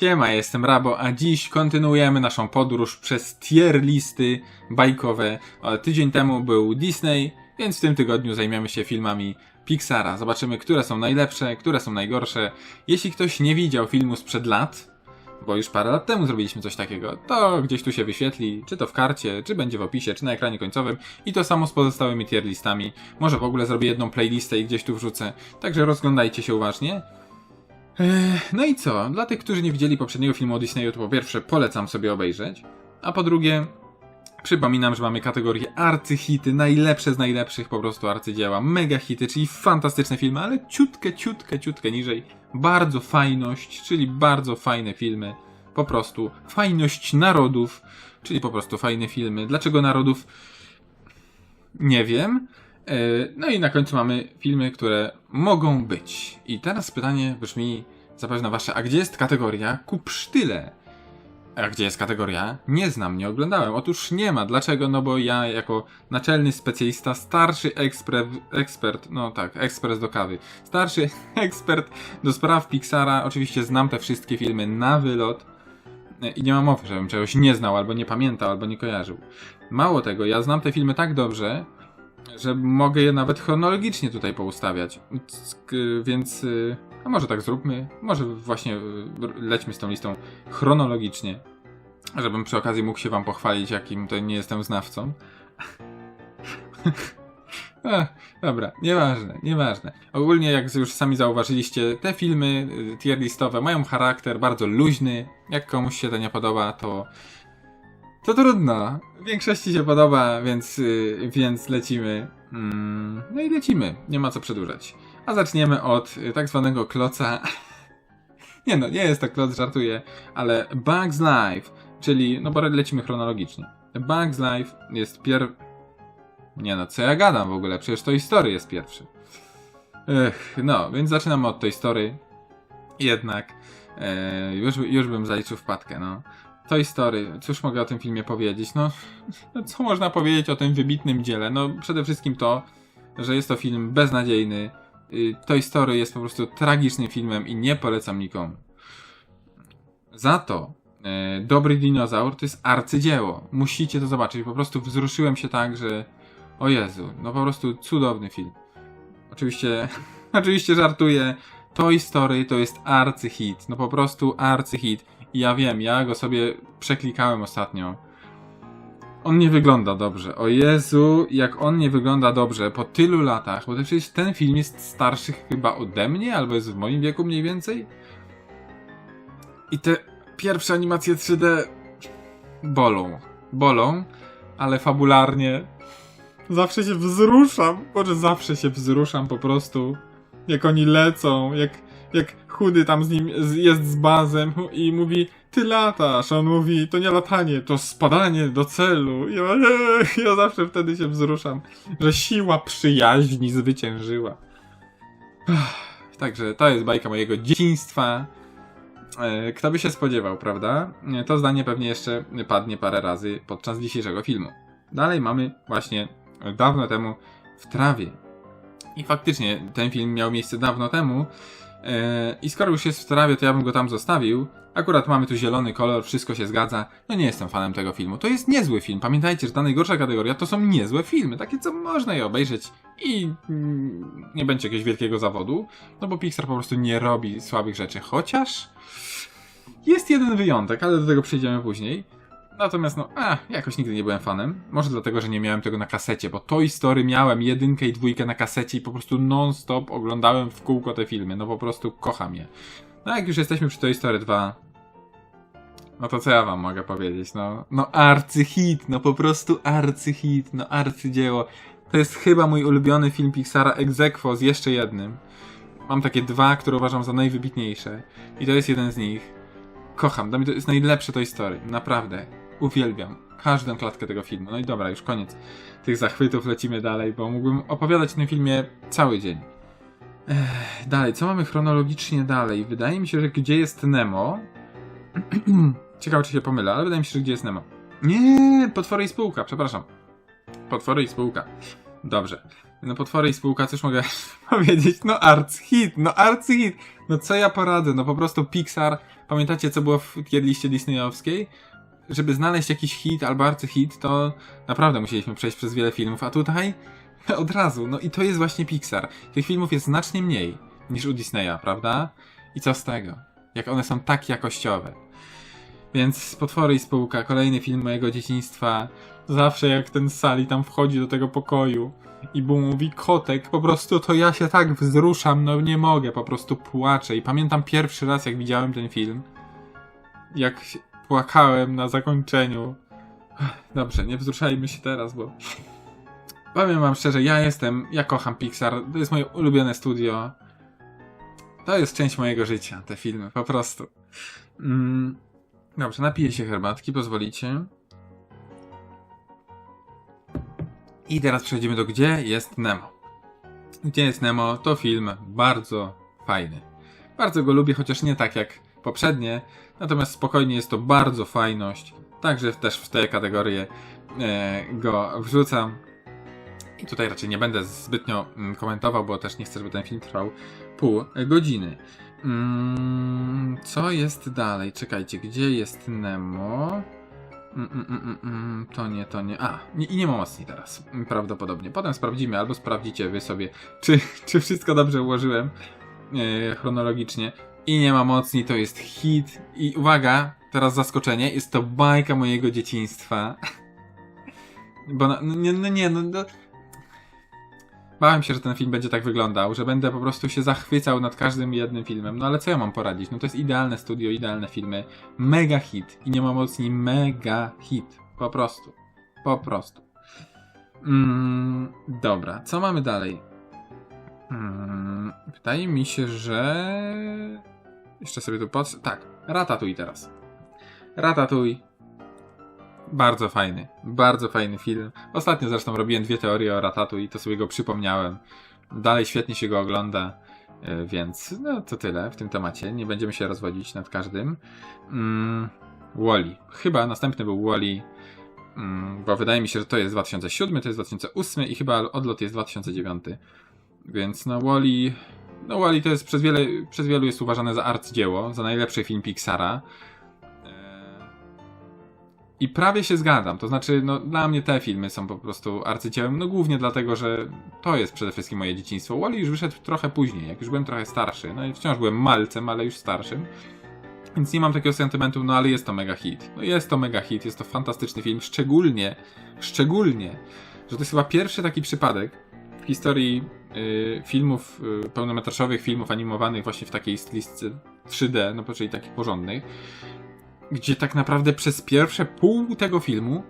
Siema, jestem Rabo, a dziś kontynuujemy naszą podróż przez tier listy bajkowe. Tydzień temu był Disney, więc w tym tygodniu zajmiemy się filmami Pixara. Zobaczymy, które są najlepsze, które są najgorsze. Jeśli ktoś nie widział filmu sprzed lat, bo już parę lat temu zrobiliśmy coś takiego, to gdzieś tu się wyświetli, czy to w karcie, czy będzie w opisie, czy na ekranie końcowym i to samo z pozostałymi tier listami. Może w ogóle zrobię jedną playlistę i gdzieś tu wrzucę, także rozglądajcie się uważnie. No i co? Dla tych, którzy nie widzieli poprzedniego filmu o Disneyu, to po pierwsze polecam sobie obejrzeć, a po drugie przypominam, że mamy kategorię arcyhity, najlepsze z najlepszych po prostu arcydzieła, mega hity, czyli fantastyczne filmy, ale ciutkę, ciutkę, ciutkę niżej. Bardzo fajność, czyli bardzo fajne filmy, po prostu fajność narodów, czyli po prostu fajne filmy. Dlaczego narodów? Nie wiem. E, No i na końcu mamy filmy, które mogą być. I teraz pytanie brzmi zapewne wasze, a gdzie jest kategoria kupsztyle? A gdzie jest kategoria? Nie znam, nie oglądałem. Otóż nie ma. Dlaczego? No bo ja jako naczelny specjalista, starszy ekspre, ekspert, no tak, ekspres do kawy, starszy ekspert do spraw Pixara, oczywiście znam te wszystkie filmy na wylot E, i nie mam mowy, żebym czegoś nie znał, albo nie pamiętał, albo nie kojarzył. Mało tego, ja znam te filmy tak dobrze, że mogę je nawet chronologicznie tutaj poustawiać. Więc, y, a może tak zróbmy? Może właśnie y, lećmy z tą listą chronologicznie, żebym przy okazji mógł się wam pochwalić, jakim to nie jestem znawcą. Ech, dobra, nieważne, nieważne. Ogólnie, jak już sami zauważyliście, te filmy y, tier listowe mają charakter bardzo luźny. Jak komuś się to nie podoba, to to trudno. Większości się podoba, więc, y, więc lecimy. Mm, no i lecimy. Nie ma co przedłużać. A zaczniemy od y, tak zwanego kloca. nie no, nie jest to kloc, żartuję, ale Bugs Life, czyli, no bo lecimy chronologicznie. Bugs Life jest pier... Nie no, co ja gadam w ogóle? Przecież to historia jest pierwszy. Ech, no, więc zaczynamy od tej story. Jednak, e, już, już bym zaliczył wpadkę, no. Toy Story, cóż mogę o tym filmie powiedzieć? No, no, co można powiedzieć o tym wybitnym dziele? No, przede wszystkim to, że jest to film beznadziejny. Y, Toy Story jest po prostu tragicznym filmem i nie polecam nikomu. Za to e, Dobry Dinozaur to jest arcydzieło. Musicie to zobaczyć. Po prostu wzruszyłem się tak, że o Jezu, no po prostu cudowny film. Oczywiście, oczywiście żartuję. Toy Story to jest arcyhit. No po prostu arcyhit. Ja wiem, ja go sobie przeklikałem ostatnio. On nie wygląda dobrze. O Jezu, jak on nie wygląda dobrze po tylu latach, bo to przecież ten film jest starszy chyba ode mnie, albo jest w moim wieku mniej więcej. I te pierwsze animacje 3D bolą. Bolą, ale fabularnie zawsze się wzruszam. Boże, zawsze się wzruszam po prostu. Jak oni lecą, jak, jak chudy tam z nim jest z bazem i mówi ty latasz, a on mówi to nie latanie, to spadanie do celu. Ja, ja zawsze wtedy się wzruszam, że siła przyjaźni zwyciężyła. Także to jest bajka mojego dzieciństwa. E, Kto by się spodziewał, prawda? E, To zdanie pewnie jeszcze padnie parę razy podczas dzisiejszego filmu. Dalej mamy właśnie dawno temu w trawie. I faktycznie ten film miał miejsce dawno temu. E, I skoro już jest w trawie, to ja bym go tam zostawił. Akurat mamy tu zielony kolor, wszystko się zgadza. No nie jestem fanem tego filmu. To jest niezły film. Pamiętajcie, że ta najgorsza kategoria to są niezłe filmy. Takie, co można je obejrzeć i mm, nie będzie jakiegoś wielkiego zawodu. No bo Pixar po prostu nie robi słabych rzeczy. Chociaż jest jeden wyjątek, ale do tego przejdziemy później. Natomiast no, a, jakoś nigdy nie byłem fanem. Może dlatego, że nie miałem tego na kasecie, bo Toy Story miałem jedynkę i dwójkę na kasecie i po prostu non-stop oglądałem w kółko te filmy. No po prostu kocham je. No jak już jesteśmy przy Toy Story 2, no to co ja wam mogę powiedzieć? No, no arcyhit, no po prostu arcyhit, no arcydzieło. To jest chyba mój ulubiony film Pixara ex aequo z jeszcze jednym. Mam takie dwa, które uważam za najwybitniejsze. I to jest jeden z nich. Kocham, dla mnie to jest najlepsze Toy Story. Naprawdę. Uwielbiam. Każdą klatkę tego filmu. No i dobra, już koniec tych zachwytów, lecimy dalej, bo mógłbym opowiadać o tym filmie cały dzień. Ech, dalej, co mamy chronologicznie dalej? Wydaje mi się, że gdzie jest Nemo? Ciekawe, czy się pomylę, ale wydaje mi się, że gdzie jest Nemo. Nie, potwory i spółka, przepraszam. Potwory i spółka. Dobrze. No potwory i spółka, cóż mogę powiedzieć? No arcyhit, no arcyhit. No co ja poradzę? No po prostu Pixar Pamiętacie, co było w tier liście disneyowskiej? Żeby znaleźć jakiś hit albo arcyhit, to naprawdę musieliśmy przejść przez wiele filmów, a tutaj od razu. No i to jest właśnie Pixar. Tych filmów jest znacznie mniej niż u Disneya, prawda? I co z tego? Jak one są tak jakościowe. Więc Potwory i Spółka, kolejny film mojego dzieciństwa. Zawsze jak ten Sali tam wchodzi do tego pokoju i Bum mówi kotek, po prostu to ja się tak wzruszam, no nie mogę, po prostu płaczę. I pamiętam pierwszy raz jak widziałem ten film, jak płakałem na zakończeniu. Dobrze, nie wzruszajmy się teraz, bo powiem wam szczerze, ja jestem, ja kocham Pixar, to jest moje ulubione studio. To jest część mojego życia, te filmy, po prostu. Mm, dobrze, napiję się herbatki, pozwolicie. I teraz przejdziemy do Gdzie jest Nemo. Gdzie jest Nemo to film bardzo fajny. Bardzo go lubię, chociaż nie tak jak poprzednie, natomiast spokojnie jest to bardzo fajność. Także też w te kategorie e, go wrzucam. I tutaj raczej nie będę zbytnio mm, komentował, bo też nie chcę, żeby ten film trwał pół godziny. Mm, co jest dalej? Czekajcie, gdzie jest Nemo? Mm, to nie, to nie. A, i nie ma mocniej teraz. Prawdopodobnie. Potem sprawdzimy, albo sprawdzicie wy sobie, czy, czy wszystko dobrze ułożyłem e, chronologicznie. I nie ma mocniej, to jest hit. I uwaga, teraz zaskoczenie, jest to bajka mojego dzieciństwa. Bo no, no, nie, no nie, no, no. Bałem się, że ten film będzie tak wyglądał, że będę po prostu się zachwycał nad każdym jednym filmem. No ale co ja mam poradzić? No to jest idealne studio, idealne filmy. Mega hit. I nie ma mocniej mega hit. Po prostu. Po prostu. Mm, dobra, co mamy dalej? Mm, wydaje mi się, że... Jeszcze sobie tu patrzę. Tak, Ratatouille teraz. Ratatouille. Bardzo fajny, bardzo fajny film. Ostatnio zresztą robiłem dwie teorie o Ratatouille i to sobie go przypomniałem. Dalej świetnie się go ogląda, e, więc no to tyle w tym temacie. Nie będziemy się rozwodzić nad każdym. Mm, Wally. Chyba następny był Wally, mm, bo wydaje mi się, że to jest 2007, to jest 2008 i chyba odlot jest 2009. Więc no Wally, no Wally to jest przez wiele, przez wielu jest uważane za arcydzieło, za najlepszy film Pixara. E, I prawie się zgadzam, to znaczy, no dla mnie te filmy są po prostu arcydziełem, no głównie dlatego, że to jest przede wszystkim moje dzieciństwo. Wally już wyszedł trochę później, jak już byłem trochę starszy, no i wciąż byłem malcem, ale już starszym. Więc nie mam takiego sentymentu, no ale jest to mega hit. No jest to mega hit, jest to fantastyczny film, szczególnie, szczególnie, że to jest chyba pierwszy taki przypadek w historii filmów, y, pełnometrażowych filmów animowanych właśnie w takiej stylistyce 3D, no czyli takich porządnych, gdzie tak naprawdę przez pierwsze pół tego filmu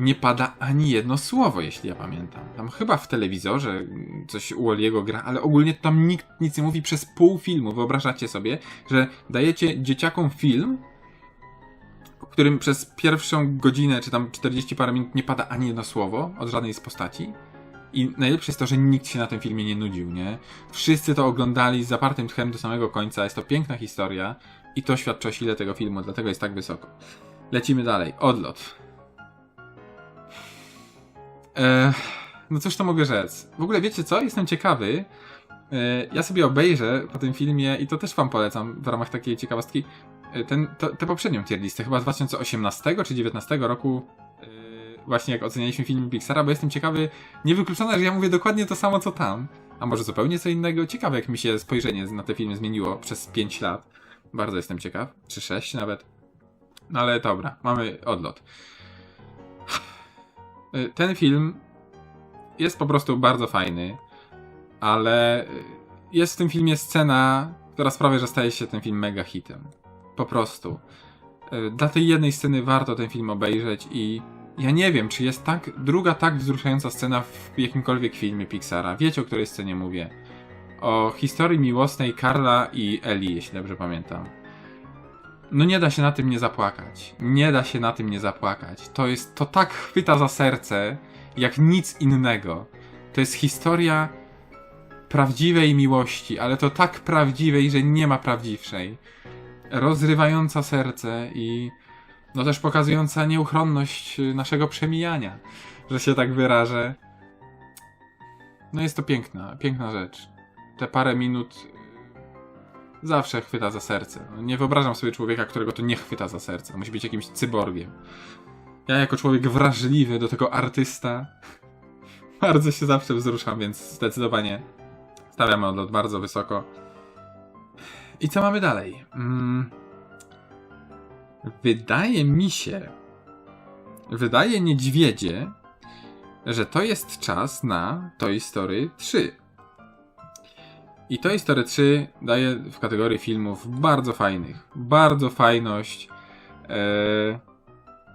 nie pada ani jedno słowo, jeśli ja pamiętam. Tam chyba w telewizorze coś u Walliego gra, ale ogólnie tam nikt nic nie mówi przez pół filmu. Wyobrażacie sobie, że dajecie dzieciakom film, w którym przez pierwszą godzinę, czy tam 40 parę minut nie pada ani jedno słowo od żadnej z postaci. I najlepsze jest to, że nikt się na tym filmie nie nudził, nie? Wszyscy to oglądali z zapartym tchem do samego końca. Jest to piękna historia i to świadczy o sile tego filmu, dlatego jest tak wysoko. Lecimy dalej. Odlot. No cóż to mogę rzec? W ogóle wiecie co? Jestem ciekawy. Ja sobie obejrzę po tym filmie i to też wam polecam w ramach takiej ciekawostki. Ten, to, tę poprzednią tier listę, chyba z 2018 czy 2019 roku, właśnie jak ocenialiśmy film Pixara, bo jestem ciekawy, niewykluczone, że ja mówię dokładnie to samo co tam, a może zupełnie co innego. Ciekawe, jak mi się spojrzenie na te filmy zmieniło przez 5 lat. Bardzo jestem ciekaw, czy 6 nawet. No ale dobra, mamy odlot. E, Ten film jest po prostu bardzo fajny, ale jest w tym filmie scena, która sprawia, że staje się ten film mega hitem. Po prostu. E, Dla tej jednej sceny warto ten film obejrzeć i ja nie wiem, czy jest tak druga tak wzruszająca scena w jakimkolwiek filmie Pixara. Wiecie, o której scenie mówię. O historii miłosnej Karla i Eli, jeśli dobrze pamiętam. No nie da się na tym nie zapłakać. Nie da się na tym nie zapłakać. To jest, to tak chwyta za serce, jak nic innego. To jest historia prawdziwej miłości, ale to tak prawdziwej, że nie ma prawdziwszej. Rozrywająca serce i no też pokazująca nieuchronność y, naszego przemijania, że się tak wyrażę. No jest to piękna, piękna rzecz. Te parę minut zawsze chwyta za serce. No, nie wyobrażam sobie człowieka, którego to nie chwyta za serce. Musi być jakimś cyborgiem. Ja jako człowiek wrażliwy do tego artysta bardzo się zawsze wzruszam, więc zdecydowanie stawiamy odlot bardzo wysoko. I co mamy dalej? Mm. Wydaje mi się, wydaje niedźwiedzie, że to jest czas na Toy Story 3. I Toy Story 3 daje w kategorii filmów bardzo fajnych. Bardzo fajność. Eee,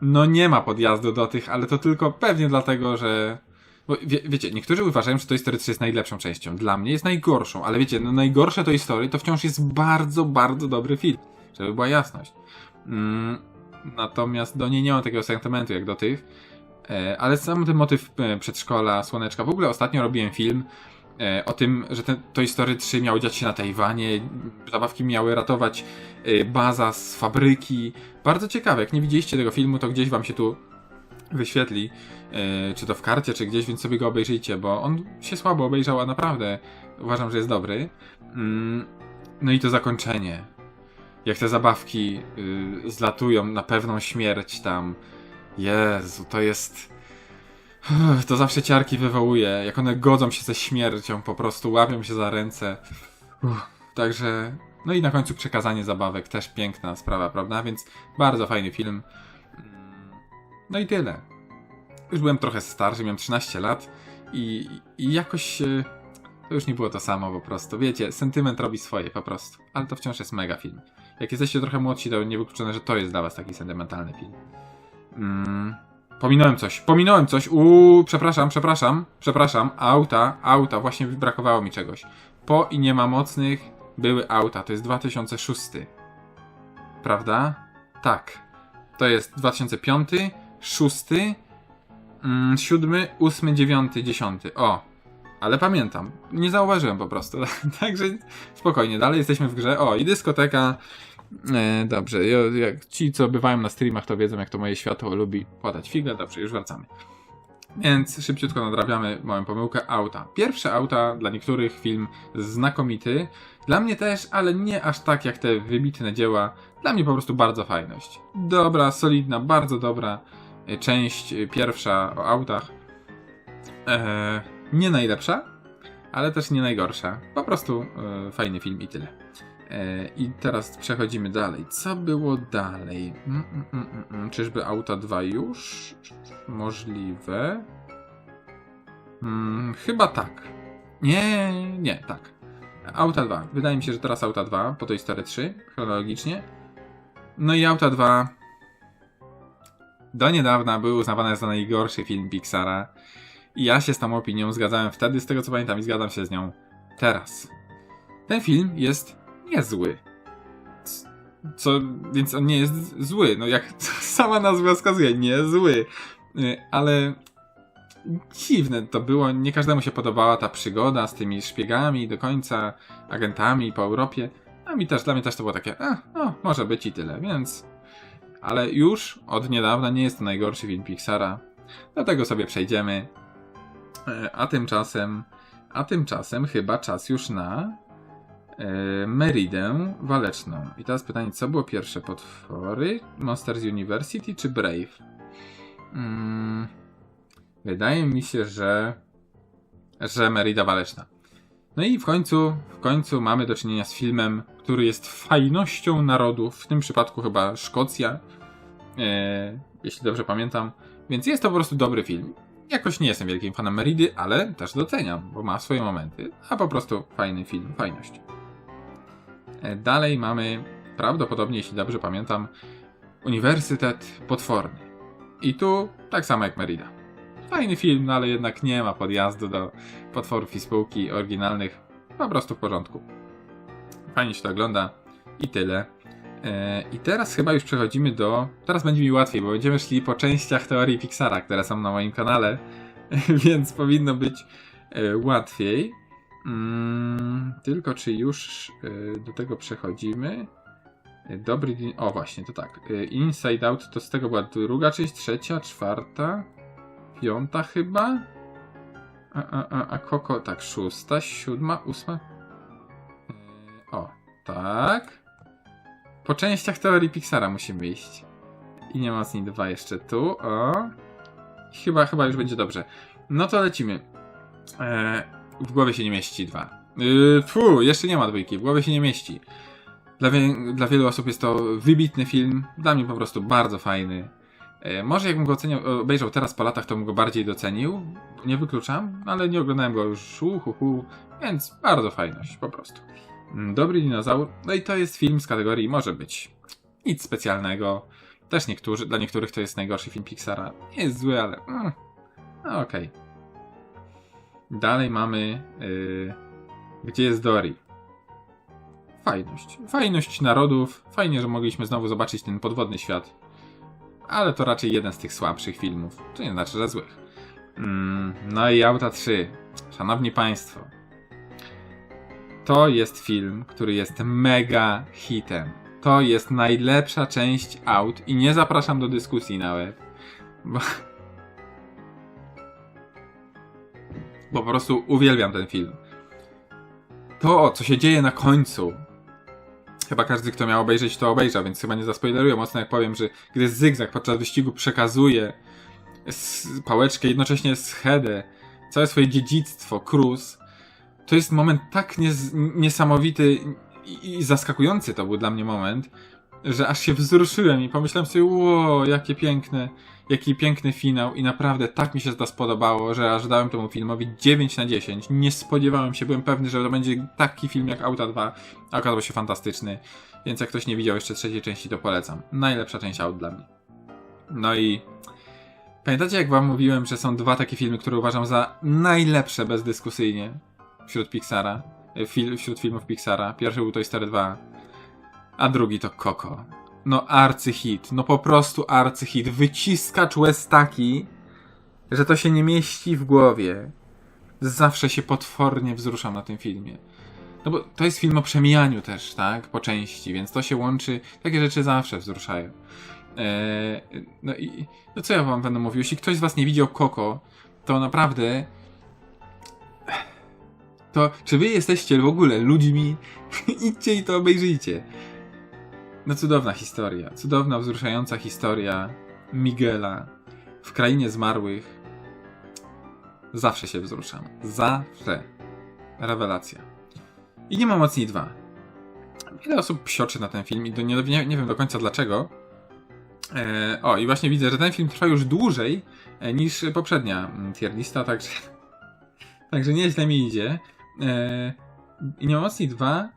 no nie ma podjazdu do tych, ale to tylko pewnie dlatego, że. Bo wie, wiecie, niektórzy uważają, że Toy Story 3 jest najlepszą częścią. Dla mnie jest najgorszą, ale wiecie, no najgorsze Toy Story to wciąż jest bardzo, bardzo dobry film. Żeby była jasność. Mm, natomiast do niej nie mam takiego sentymentu jak do tych. E, ale sam ten motyw e, przedszkola, słoneczka. W ogóle ostatnio robiłem film e, o tym, że ten Toy Story 3 miał dziać się na Tajwanie. Zabawki miały ratować baza z fabryki. Bardzo ciekawe. Jak nie widzieliście tego filmu, to gdzieś wam się tu wyświetli. Czy to w karcie, czy gdzieś, więc sobie go obejrzyjcie, bo on się słabo obejrzał, a naprawdę uważam, że jest dobry. Mm, no i to zakończenie. Jak te zabawki y, zlatują na pewną śmierć tam. Jezu, to jest. To zawsze ciarki wywołuje. Jak one godzą się ze śmiercią, po prostu łapią się za ręce. Uff, także. No i na końcu przekazanie zabawek, też piękna sprawa, prawda? Więc bardzo fajny film. No i tyle. Już byłem trochę starszy, miałem 13 lat i, i jakoś. e, To już nie było to samo po prostu. Wiecie, sentyment robi swoje po prostu. Ale to wciąż jest mega film. Jak jesteście trochę młodsi, to niewykluczone, że to jest dla was taki sentymentalny film. Mm, pominąłem coś, pominąłem coś. Uuu, przepraszam, przepraszam, przepraszam. Auta, auta, właśnie brakowało mi czegoś. Po i nie ma mocnych były auta. To jest 2006. Prawda? Tak. To jest 2005, 6, mm, 7, 8, 9, 10. O, ale pamiętam. Nie zauważyłem po prostu. Także spokojnie, dalej jesteśmy w grze. O, i dyskoteka. E, dobrze, ja, jak ci, co bywają na streamach, to wiedzą, jak to moje światło lubi podać figę. Dobrze, już wracamy. Więc szybciutko nadrabiamy moją pomyłkę. Auta. Pierwsze auta, dla niektórych film znakomity. Dla mnie też, ale nie aż tak jak te wybitne dzieła. Dla mnie po prostu bardzo fajność. Dobra, solidna, bardzo dobra e, część e, pierwsza o autach. E, nie najlepsza, ale też nie najgorsza. Po prostu e, fajny film i tyle. E, I teraz przechodzimy dalej. Co było dalej? Mm, mm, mm, mm, mm. Czyżby Auta 2 już? Możliwe. Mm, chyba tak. Nie, nie, tak. Auta 2. Wydaje mi się, że teraz Auta 2, po tej Story 3, chronologicznie. No i Auta 2 do niedawna był uznawany za najgorszy film Pixara. Ja się z tą opinią zgadzałem wtedy, z tego co pamiętam, i zgadzam się z nią teraz. Ten film jest niezły. Co, więc on nie jest zły. No jak sama nazwa wskazuje, nie zły. Y, Ale dziwne to było. Nie każdemu się podobała ta przygoda z tymi szpiegami do końca, agentami po Europie. A mi też, dla mnie też to było takie, a, no, może być i tyle, więc... Ale już od niedawna nie jest to najgorszy film Pixara. Do tego sobie przejdziemy. E, A tymczasem, a tymczasem chyba czas już na e, Meridę Waleczną. I teraz pytanie, co było pierwsze? Potwory, Monsters University czy Brave? Mm, wydaje mi się, że że Merida Waleczna. No i w końcu, w końcu mamy do czynienia z filmem, który jest fajnością narodów, w tym przypadku chyba Szkocja, e, jeśli dobrze pamiętam. Więc jest to po prostu dobry film. Jakoś nie jestem wielkim fanem Meridy, ale też doceniam, bo ma swoje momenty, a po prostu fajny film, fajność. E, Dalej mamy, prawdopodobnie, jeśli dobrze pamiętam, Uniwersytet Potworny. I tu tak samo jak Merida. Fajny film, no ale jednak nie ma podjazdu do potworów i spółki oryginalnych. Po prostu w porządku. Fajnie się to ogląda i tyle. E, I teraz chyba już przechodzimy do. Teraz będzie mi łatwiej, bo będziemy szli po częściach teorii Pixara, które są na moim kanale, więc powinno być e, łatwiej. Mm, tylko czy już e, do tego przechodzimy? Dobry dzień. O, właśnie, to tak. Inside Out to z tego była druga część, trzecia, czwarta, piąta chyba. A, a, a, a Koko, tak, szósta, siódma, ósma. O, Tak. Po częściach teorii Pixara musimy iść. I nie mocniej dwa jeszcze tu. O. Chyba, chyba już będzie dobrze. No to lecimy. E, w głowie się nie mieści dwa. Yy, fu, jeszcze nie ma dwójki. W głowie się nie mieści. Dla, wie, dla wielu osób jest to wybitny film. Dla mnie po prostu bardzo fajny. E, może jakbym go oceniał, obejrzał teraz po latach, to bym go bardziej docenił. Nie wykluczam, ale nie oglądałem go już uhuhu, więc bardzo fajność, po prostu. Mm, Dobry dinozaur. No i to jest film z kategorii może być nic specjalnego. Też niektórzy, dla niektórych to jest najgorszy film Pixara. Nie jest zły, ale. Mm, no okej. Dalej mamy. Yy, gdzie jest Dory? Fajność. Fajność narodów. Fajnie, że mogliśmy znowu zobaczyć ten podwodny świat. Ale to raczej jeden z tych słabszych filmów. To nie znaczy, że złych. Mm, no i Auta 3. Szanowni Państwo. To jest film, który jest mega hitem. To jest najlepsza część aut i nie zapraszam do dyskusji nawet. Bo... bo po prostu uwielbiam ten film. To, co się dzieje na końcu. Chyba każdy, kto miał obejrzeć, to obejrzał, więc chyba nie zaspoileruję mocno, jak powiem, że gdy Zygzak podczas wyścigu przekazuje pałeczkę, jednocześnie schedę, całe swoje dziedzictwo, Cruz, to jest moment tak niez, niesamowity i, i zaskakujący to był dla mnie moment, że aż się wzruszyłem i pomyślałem sobie, ło, jakie piękne, jaki piękny finał i naprawdę tak mi się to spodobało, że aż dałem temu filmowi 9 na 10. Nie spodziewałem się, byłem pewny, że to będzie taki film jak Auta 2, a okazał się fantastyczny, więc jak ktoś nie widział jeszcze trzeciej części, to polecam. Najlepsza część Aut dla mnie. No i pamiętacie jak wam mówiłem, że są dwa takie filmy, które uważam za najlepsze bezdyskusyjnie wśród Pixara, e, fil, wśród filmów Pixara. Pierwszy był Toy Story 2, a drugi to Coco. No arcyhit, no po prostu arcyhit. Wyciskacz łez taki, że to się nie mieści w głowie. Zawsze się potwornie wzruszam na tym filmie. No bo to jest film o przemijaniu też, tak? Po części, więc to się łączy. Takie rzeczy zawsze wzruszają. Eee, no i no co ja wam będę mówił? Jeśli ktoś z was nie widział Coco, to naprawdę to czy wy jesteście w ogóle ludźmi? Idźcie i to obejrzyjcie. No cudowna historia, cudowna, wzruszająca historia Miguela w krainie zmarłych. Zawsze się wzruszam. Zawsze. Rewelacja. I nie ma mocniej dwa. Wiele osób psioczy na ten film i do, nie, nie, nie wiem do końca dlaczego. E, o, i właśnie widzę, że ten film trwa już dłużej e, niż poprzednia mm, tier lista, także, także nieźle mi idzie. E, I nie ma mocniej dwa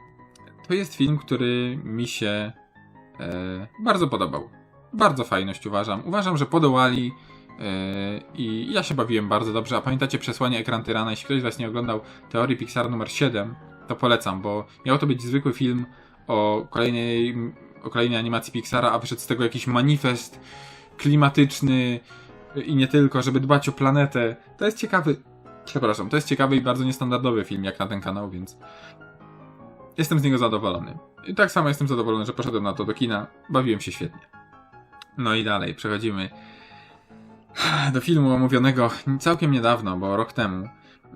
to jest film, który mi się e, bardzo podobał. Bardzo fajność uważam. Uważam, że podołali e, i ja się bawiłem bardzo dobrze. A pamiętacie przesłanie Ekran Tyrana? Jeśli ktoś z Was nie oglądał teorii Pixar numer 7, to polecam, bo miał to być zwykły film o kolejnej, o kolejnej animacji Pixara, a wyszedł z tego jakiś manifest klimatyczny i nie tylko, żeby dbać o planetę. To jest ciekawy, przepraszam, to jest ciekawy i bardzo niestandardowy film jak na ten kanał, więc jestem z niego zadowolony. I tak samo jestem zadowolony, że poszedłem na to do kina. Bawiłem się świetnie. No i dalej, przechodzimy do filmu omówionego całkiem niedawno, bo rok temu,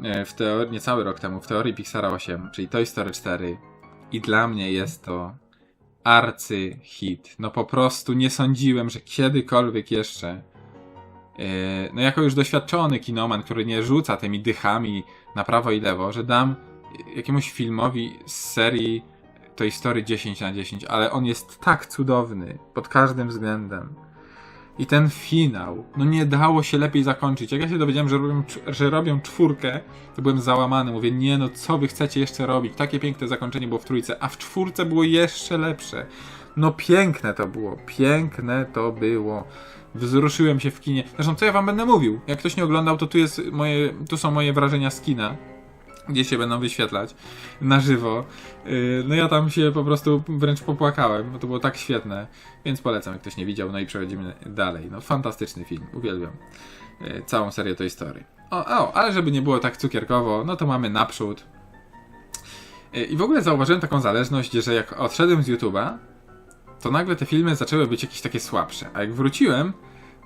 e, w teorii, niecały rok temu, w teorii Pixara 8, czyli Toy Story 4. I dla mnie jest to arcy hit. No po prostu nie sądziłem, że kiedykolwiek jeszcze, no jako już doświadczony kinoman, który nie rzuca tymi dychami na prawo i lewo, że dam jakiemuś filmowi z serii Toy Story 10 na 10, ale on jest tak cudowny pod każdym względem. I ten finał, no nie dało się lepiej zakończyć. Jak ja się dowiedziałem, że robią, że robią czwórkę, to byłem załamany. Mówię, nie no, co wy chcecie jeszcze robić? Takie piękne zakończenie było w trójce, a w czwórce było jeszcze lepsze. No piękne to było, piękne to było. Wzruszyłem się w kinie. Zresztą, co ja wam będę mówił? Jak ktoś nie oglądał, to tu, jest moje, tu są moje wrażenia z kina gdzie się będą wyświetlać na żywo. Yy, No ja tam się po prostu wręcz popłakałem, bo to było tak świetne, więc polecam, jak ktoś nie widział. No i przechodzimy dalej. No fantastyczny film, uwielbiam yy, całą serię tej historii. O, o, ale żeby nie było tak cukierkowo, no to mamy naprzód. Yy, I w ogóle zauważyłem taką zależność, że jak odszedłem z YouTube'a, to nagle te filmy zaczęły być jakieś takie słabsze, a jak wróciłem,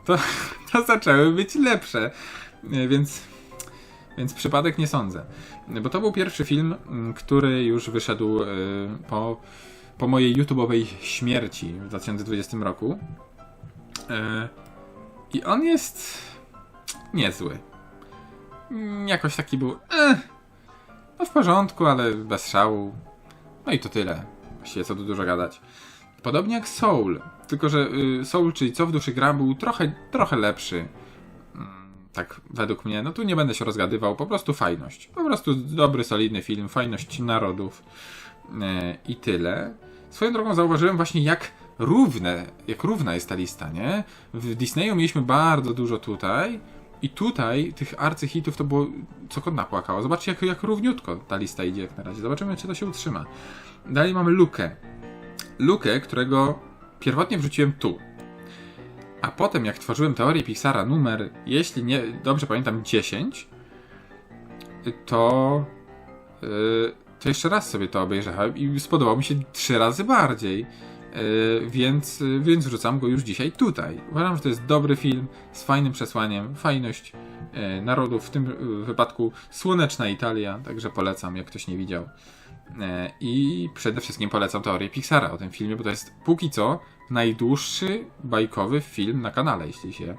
to, to zaczęły być lepsze. Yy, Więc Więc przypadek nie sądzę. Bo to był pierwszy film, mm, który już wyszedł y, po, po mojej YouTube'owej śmierci w 2020 roku. Y, I on jest niezły. Mm, Jakoś taki był. Eh, no w porządku, ale bez szału. No i to tyle. Właściwie co tu dużo gadać. Podobnie jak Soul. Tylko, że y, Soul, czyli co w duszy gra, był trochę, trochę lepszy. Mm, Tak, według mnie. No tu nie będę się rozgadywał. Po prostu fajność. Po prostu dobry, solidny film. Fajność narodów. E, I tyle. Swoją drogą zauważyłem właśnie, jak równe, jak równa jest ta lista, nie? W Disneyu mieliśmy bardzo dużo tutaj. I tutaj tych arcyhitów to było co kot napłakało. Zobaczcie, jak, jak równiutko ta lista idzie jak na razie. Zobaczymy, czy to się utrzyma. Dalej mamy Lukę. Lukę, którego pierwotnie wrzuciłem tu. A potem, jak tworzyłem teorię Pixara numer, jeśli nie dobrze pamiętam, 10, to, yy, to jeszcze raz sobie to obejrzałem i spodobał mi się trzy razy bardziej. Yy, więc, yy, więc wrzucam go już dzisiaj tutaj. Uważam, że to jest dobry film z fajnym przesłaniem, fajność yy, narodów, w tym wypadku słoneczna Italia, także polecam, jak ktoś nie widział. E, I przede wszystkim polecam teorię Pixara o tym filmie, bo to jest póki co najdłuższy bajkowy film na kanale, jeśli się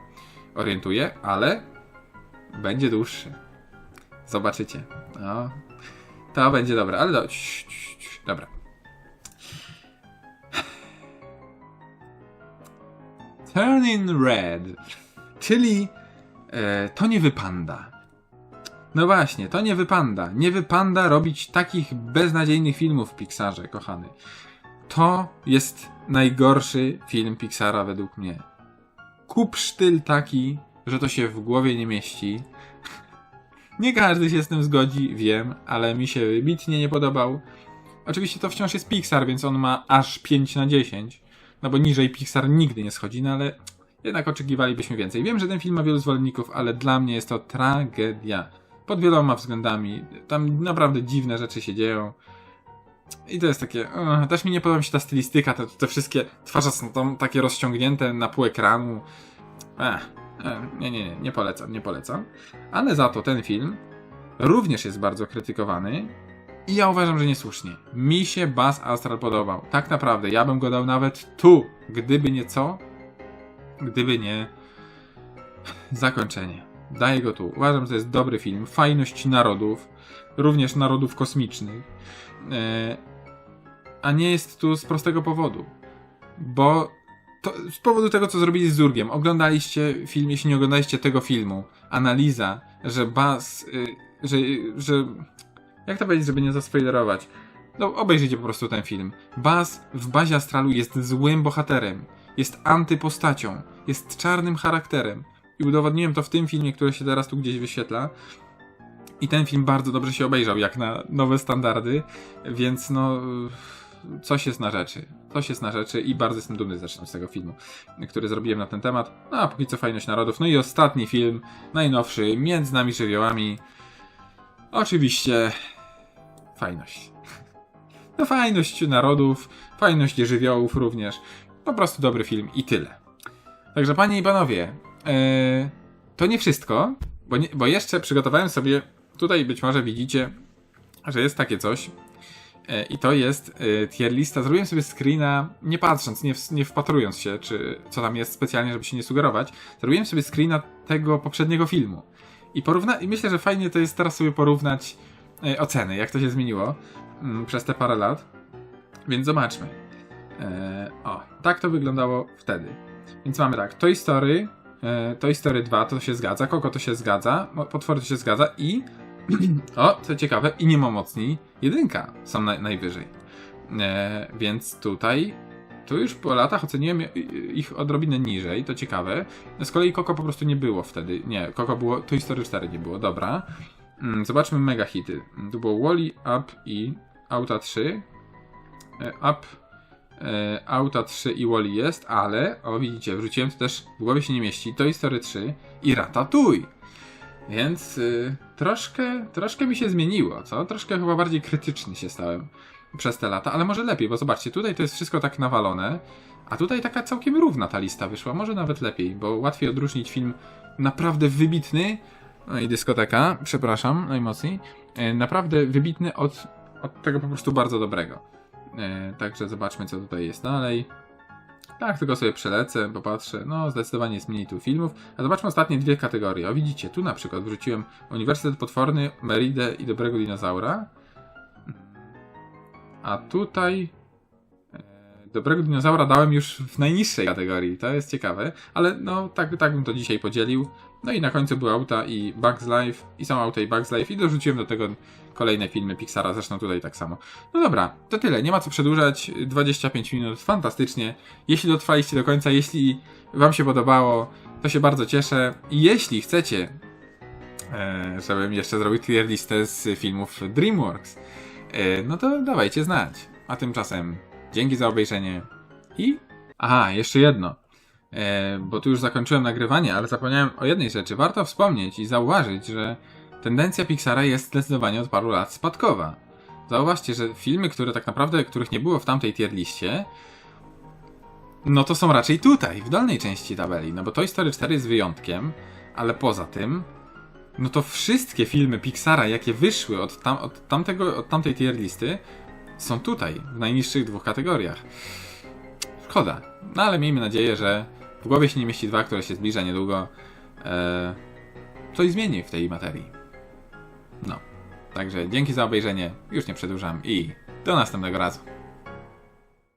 orientuję, ale będzie dłuższy. Zobaczycie. No, to będzie dobre, ale do... dobra. Turning Red, czyli e, to nie wypanda. No właśnie, to nie wypanda. Nie wypanda robić takich beznadziejnych filmów w Pixarze, kochany. To jest najgorszy film Pixara według mnie. Kup sztyl taki, że to się w głowie nie mieści. Nie każdy się z tym zgodzi, wiem, ale mi się wybitnie nie podobał. Oczywiście to wciąż jest Pixar, więc on ma aż 5 na 10. No bo niżej Pixar nigdy nie schodzi, no ale jednak oczekiwalibyśmy więcej. Wiem, że ten film ma wielu zwolenników, ale dla mnie jest to tragedia pod wieloma względami. Tam naprawdę dziwne rzeczy się dzieją. I to jest takie. Uh, też mi nie podoba mi się ta stylistyka, te, te wszystkie twarze są tam takie rozciągnięte na pół ekranu. Ech, nie, nie, nie, nie polecam, nie polecam. Ale za to ten film również jest bardzo krytykowany. I ja uważam, że niesłusznie. Mi się Buzz Astral podobał. Tak naprawdę, ja bym go dał nawet tu, gdyby nie co? Gdyby nie zakończenie. Daję go tu. Uważam, że to jest dobry film. Fajność narodów, również narodów kosmicznych. E, a nie jest tu z prostego powodu. Bo to z powodu tego, co zrobili z Zurgiem. Oglądaliście film, jeśli nie oglądaliście tego filmu, analiza, że Buzz, y, że, że... Jak to powiedzieć, żeby nie zaspoilerować? No, obejrzyjcie po prostu ten film. Buzz w bazie astralu jest złym bohaterem. Jest antypostacią. Jest czarnym charakterem. I udowodniłem to w tym filmie, który się teraz tu gdzieś wyświetla. I ten film bardzo dobrze się obejrzał, jak na nowe standardy, więc no. Coś jest na rzeczy. Coś jest na rzeczy i bardzo jestem dumny zresztą z tego filmu, który zrobiłem na ten temat. No a póki co fajność narodów. No i ostatni film, najnowszy, Między nami żywiołami. Oczywiście fajność. No fajność narodów, fajność żywiołów również. Po prostu dobry film i tyle. Także panie i panowie, Eee, to nie wszystko, bo, nie, bo jeszcze przygotowałem sobie, tutaj być może widzicie, że jest takie coś eee, i to jest e, tier lista. Zrobiłem sobie screena, nie patrząc, nie, w, nie wpatrując się, czy co tam jest specjalnie, żeby się nie sugerować. Zrobiłem sobie screena tego poprzedniego filmu. I, porówna I myślę, że fajnie to jest teraz sobie porównać e, oceny, jak to się zmieniło mm, przez te parę lat. Więc zobaczmy. E, o, tak to wyglądało wtedy. Więc mamy tak, Toy Story, e, Toy Story 2 to się zgadza, Koko to się zgadza, Potwory to się zgadza i o, co ciekawe, i nie ma mocniej, jedynka na, najwyżej. E, więc tutaj, tu już po latach oceniłem ich odrobinę niżej, to ciekawe. Z kolei Koko po prostu nie było wtedy, nie, Koko było, Toy Story 4 nie było, dobra. Mm, Zobaczmy mega hity. Tu było Wally, Up i Auta 3. E, Up, e, Auta 3 i Wally jest, ale, o widzicie, wrzuciłem to też, w głowie się nie mieści, Toy Story 3 i Ratatouille. Więc y, troszkę, troszkę mi się zmieniło, co? Troszkę chyba bardziej krytyczny się stałem przez te lata, ale może lepiej, bo zobaczcie, tutaj to jest wszystko tak nawalone, a tutaj taka całkiem równa ta lista wyszła, może nawet lepiej, bo łatwiej odróżnić film naprawdę wybitny No i dyskoteka, przepraszam najmocniej. E, Naprawdę wybitny od, od tego po prostu bardzo dobrego. E, Także zobaczmy, co tutaj jest dalej. Tak, tylko sobie przelecę, popatrzę. No, zdecydowanie jest mniej tu filmów. A zobaczmy ostatnie dwie kategorie. O, widzicie, tu na przykład wrzuciłem Uniwersytet Potworny, Meridę i Dobrego Dinozaura. A tutaj e, Dobrego Dinozaura dałem już w najniższej kategorii. To jest ciekawe, ale no, tak, tak bym to dzisiaj podzielił. No i na końcu były auta i Bugs Life, i są auta i Bugs Life, i dorzuciłem do tego kolejne filmy Pixara, zresztą tutaj tak samo. No dobra, to tyle, nie ma co przedłużać, 25 minut, fantastycznie. Jeśli dotrwaliście do końca, jeśli Wam się podobało, to się bardzo cieszę. I jeśli chcecie, e, żebym jeszcze zrobił tier listę z filmów DreamWorks, e, no to dawajcie znać. A tymczasem dzięki za obejrzenie i... Aha, jeszcze jedno. E, bo tu już zakończyłem nagrywanie, ale zapomniałem o jednej rzeczy. Warto wspomnieć i zauważyć, że tendencja Pixara jest zdecydowanie od paru lat spadkowa. Zauważcie, że filmy, które tak naprawdę, których nie było w tamtej tier liście, no to są raczej tutaj, w dolnej części tabeli. No bo Toy Story 4 jest wyjątkiem, ale poza tym, no to wszystkie filmy Pixara, jakie wyszły od, tam, od, tamtego, od tamtej tier listy, są tutaj, w najniższych dwóch kategoriach. Szkoda. No ale miejmy nadzieję, że w głowie się nie mieści dwa, które się zbliża niedługo. E, coś zmieni w tej materii. No. Także dzięki za obejrzenie. Już nie przedłużam i do następnego razu.